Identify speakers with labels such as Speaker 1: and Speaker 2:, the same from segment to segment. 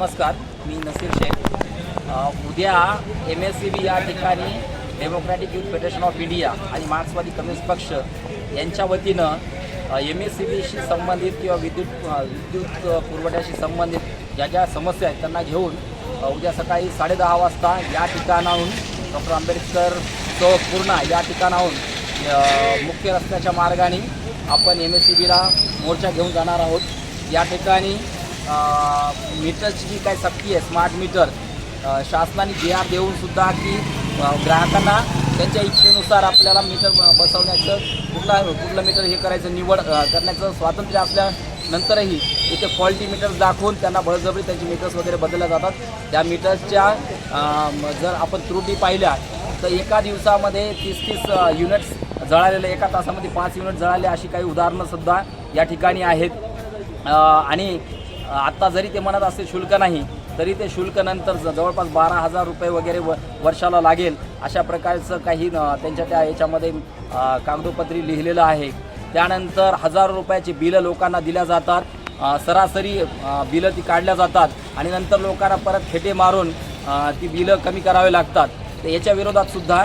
Speaker 1: नमस्कार मी नसीर शेख. उद्या M S C B या ठिकाणी democratic youth federation of India आणि मार्क्सवादी कम्युनिस्ट पक्ष यांच्या वतीनं एम एस सी बीशी संबंधित किंवा विद्युत विद्युत पुरवठ्याशी संबंधित ज्या ज्या समस्या आहेत त्यांना घेऊन उद्या सकाळी साडेदहा वाजता या ठिकाणाहून डॉक्टर आंबेडकर चौक पूर्णा या ठिकाणाहून मुख्य रस्त्याच्या मार्गाने आपण एम एस सी बीला मोर्चा घेऊन जाणार आहोत. या ठिकाणी मीटरची जी काही सक्ती आहे स्मार्ट मीटर शासनाने जी आर की ग्राहकांना त्यांच्या इच्छेनुसार आपल्याला मीटर बसवण्याचं कुठला कुठलं मीटर हे करायचं निवड करण्याचं स्वातंत्र्य असल्यानंतरही इथे फॉल्टी मीटर्स दाखवून त्यांना बळजबरी त्यांचे मीटर्स वगैरे बदलल्या जातात. त्या मीटर्सच्या जर आपण त्रुटी पाहिल्या तर एका दिवसामध्ये तीस तीस युनिट्स जळालेले एका तासामध्ये पाच युनिट जळाले अशी काही उदाहरणंसुद्धा या ठिकाणी आहेत. आणि आत्ता जरी ते म्हणत असते शुल्क नाही तरी ते शुल्क नंतर ज- जवळपास बारा हजार रुपये वगैरे व वर्षाला लागेल अशा प्रकारचं काही त्यांच्या त्या याच्यामध्ये कागदोपत्री लिहिलेलं आहे. त्यानंतर हजार रुपयाची बिलं लोकांना दिल्या जातात. सरासरी बिलं ती काढल्या जातात आणि नंतर लोकांना परत खेटे मारून ती बिलं कमी करावे लागतात. तर याच्या विरोधात सुद्धा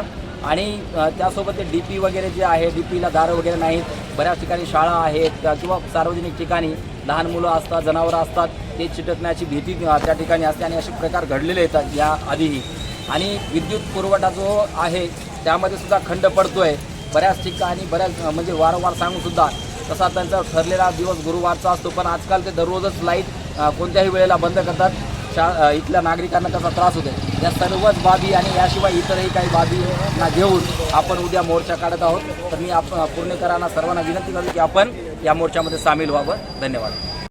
Speaker 1: आणि त्यासोबत ते डी पी वगैरे जे आहे डी पीला दारं वगैरे नाहीत. बऱ्याच ठिकाणी शाळा आहेत किंवा सार्वजनिक ठिकाणी. लहान मुलं असतात जनावरं असतात ते चिटकण्याची भीती त्या ठिकाणी असते आणि असे प्रकार घडलेले येतात या आधीही. आणि विद्युत पुरवठा जो आहे त्यामध्ये सुद्धा खंड पडतो आहे बऱ्याच ठिकाणी बऱ्याच म्हणजे वारंवार सांगूनसुद्धा तसा त्यांचा ठरलेला दिवस गुरुवारचा असतो पण आजकाल ते दररोजच लाइट कोणत्याही वेळेला बंद करतात. शा इथल्या नागरिकांना त्याचा त्रास होतो या सर्वच बाबी आणि याशिवाय इतरही काही बाबींना घेऊन आपण उद्या मोर्चा काढत आहोत. तर मी आप पुणेकरांना सर्वांना विनंती करतो की आपण या मोर्चामध्ये सामील व्हावं. धन्यवाद.